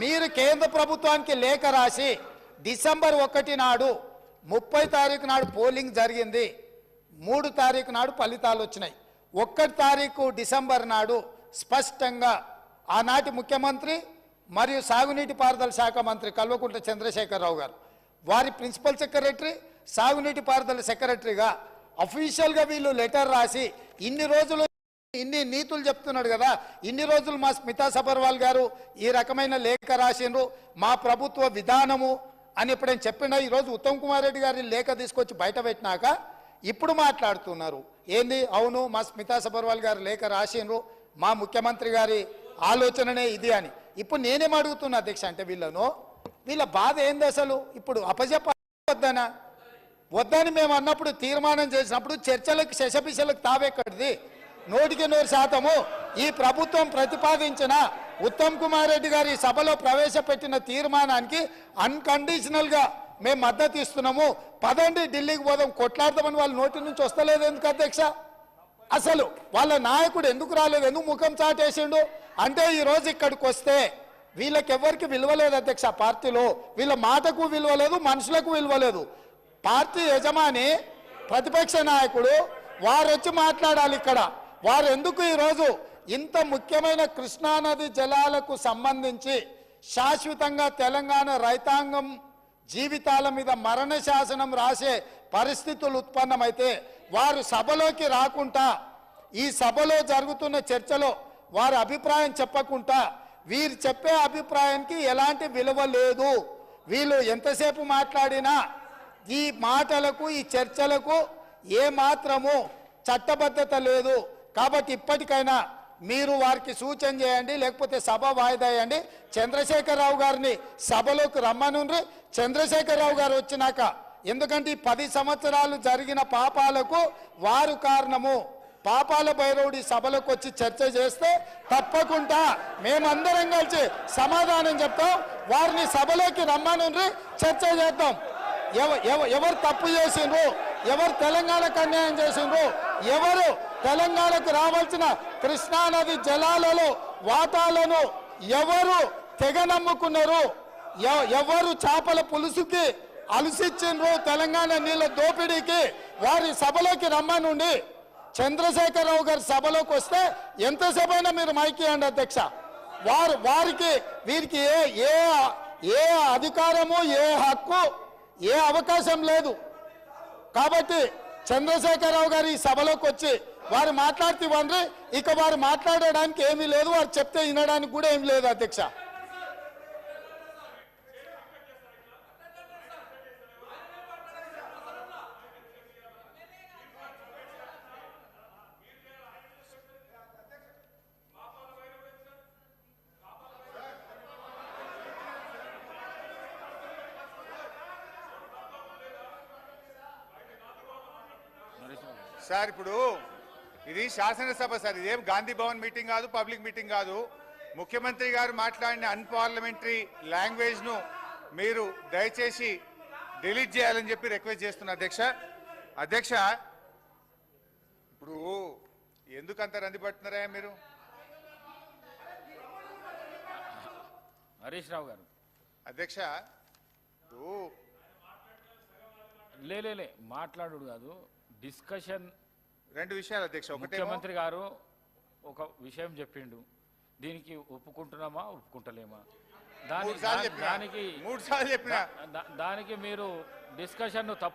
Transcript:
మీరు కేంద్ర ప్రభుత్వానికి లేఖ రాసి డిసెంబర్ ఒకటి నాడు ముప్పై తారీఖు నాడు పోలింగ్ జరిగింది. మూడు తారీఖు నాడు ఫలితాలు వచ్చినాయి. ఒక్కటి తారీఖు డిసెంబర్ నాడు స్పష్టంగా ఆనాటి ముఖ్యమంత్రి మరియు సాగునీటి పారుదల శాఖ మంత్రి కల్వకుంట్ల చంద్రశేఖరరావు గారు వారి ప్రిన్సిపల్ సెక్రటరీ సాగునీటి పారుదల సెక్రటరీగా అఫీషియల్గా వీళ్ళు లెటర్ రాసి ఇన్ని రోజులు ఇన్ని నీతులు చెప్తున్నాడు కదా. ఇన్ని రోజులు మా స్మితా సబర్వాల్ గారు ఈ రకమైన లేఖ రాసిండ్రు. మా ప్రభుత్వ విధానము అని ఎప్పుడైనా చెప్పినా ఈరోజు ఉత్తమ్ కుమార్ రెడ్డి గారి లేఖ తీసుకొచ్చి బయట పెట్టినాక ఇప్పుడు మాట్లాడుతున్నారు. ఏంది? అవును మా స్మితా సబర్వాల్ గారు లేఖ రాసిండ్రు. మా ముఖ్యమంత్రి గారి ఆలోచననే ఇది అని. ఇప్పుడు నేనేం అడుగుతున్నా అధ్యక్ష అంటే వీళ్ళను? వీళ్ళ బాధ ఏంది అసలు? ఇప్పుడు అపజెప్ప వద్దనా వద్దని మేము అన్నప్పుడు తీర్మానం చేసినప్పుడు చర్చలకు శశపిశలకు తావెక్కడిది? నూటికి నూరు శాతము ఈ ప్రభుత్వం ప్రతిపాదించిన ఉత్తమ్ కుమార్ రెడ్డి గారి సభలో ప్రవేశపెట్టిన తీర్మానానికి అన్కండిషనల్గా మేము మద్దతు ఇస్తున్నాము. పదండి ఢిల్లీకి పోదాం కొట్లాడదామని వాళ్ళ నోటి నుంచి వస్తలేదు ఎందుకు అధ్యక్ష? అసలు వాళ్ళ నాయకుడు ఎందుకు రాలేదు? ఎందుకు ముఖం చాటేసిండు? అంటే ఈరోజు ఇక్కడికి వస్తే వీళ్ళకి ఎవరికి విలువలేదు అధ్యక్ష పార్టీలో. వీళ్ళ మాటకు విలువలేదు మనుషులకు విలువలేదు. పార్టీ యజమాని ప్రతిపక్ష నాయకుడు వారొచ్చి మాట్లాడాలి ఇక్కడ. వారు ఎందుకు ఈరోజు ఇంత ముఖ్యమైన కృష్ణానది జలాలకు సంబంధించి శాశ్వతంగా తెలంగాణ రైతాంగం జీవితాల మీద మరణ శాసనం రాసే పరిస్థితులు ఉత్పన్నమైతే వారు సభలోకి రాకుండా ఈ సభలో జరుగుతున్న చర్చలో వారి అభిప్రాయం చెప్పకుండా వీరు చెప్పే అభిప్రాయానికి ఎలాంటి విలువ లేదు. వీళ్ళు ఎంతసేపు మాట్లాడినా ఈ మాటలకు ఈ చర్చలకు ఏ మాత్రము చట్టబద్ధత లేదు. కాబట్టి ఇప్పటికైనా మీరు వారికి సూచన చేయండి లేకపోతే సభ వాయిదా వేయండి. చంద్రశేఖరరావు గారిని సభలోకి రమ్మనుండ్రి. చంద్రశేఖరరావు గారు వచ్చినాక ఎందుకంటే ఈ పది సంవత్సరాలు జరిగిన పాపాలకు వారు కారణము. పాపాల భైరవుడి సభలకు వచ్చి చర్చ చేస్తే తప్పకుండా మేమందరం కలిసి సమాధానం చెప్తాం. వారిని సభలోకి రమ్మనుండ్రి చర్చ చేద్దాం. ఎవ- ఎవ- ఎవరు తప్పు చేసిండ్రు? ఎవరు తెలంగాణకు అన్యాయం చేసిండ్రు? ఎవరు తెలంగాణకు రావాల్సిన కృష్ణానది జలాలలో వాటాలను ఎవరు తెగ నమ్ముకున్నారు ఎవరు చేపల పులుసుకి అలసిచ్చిండ్రు తెలంగాణ నీళ్ళ దోపిడీకి? వారి సభలోకి రమ్మనుండి. చంద్రశేఖరరావు గారి సభలోకి వస్తే ఎంతసేపైనా మీరు మైకియండి అధ్యక్ష. వారు వారికి వీరికి ఏ ఏ ఏ అధికారము ఏ హక్కు ఏ అవకాశం లేదు. కాబట్టి చంద్రశేఖరరావు గారు ఈ సభలోకి వచ్చి వారు మాట్లాడితే ఇవ్వండి. ఇక వారు మాట్లాడడానికి ఏమీ లేదు. వారు చెప్తే వినడానికి కూడా ఏం లేదు అధ్యక్ష. సార్ ఇప్పుడు ఇది శాసనసభ సార్ ఇదేం గాంధీ భవన్ మీటింగ్ కాదు పబ్లిక్ మీటింగ్ కాదు. ముఖ్యమంత్రి గారు మాట్లాడిన అన్పార్లమెంటరీ లాంగ్వేజ్ను మీరు దయచేసి డిలీట్ చేయాలని చెప్పి రిక్వెస్ట్ చేస్తున్నా అధ్యక్ష. అధ్యక్ష ఇప్పుడు ఎందుకు అంత రంది పడుతున్నారా మీరు? హరీష్ రావు గారు. అధ్యక్ష ఇప్పుడు లే లే, లే మాట్లాడు కాదు. డిస్కషన్ రెండు విషయాలు అధ్యక్ష. ముఖ్యమంత్రి గారు ఒక విషయం చెప్పిండు. దీనికి ఒప్పుకుంటున్నామా ఒప్పుకుంటలేమా? దాని మూడు సార్లు దా- చెప్పినా? దానికి మూడు సార్లు చెప్పినా? దా- దానికి మీరు డిస్కషన్ తప్పు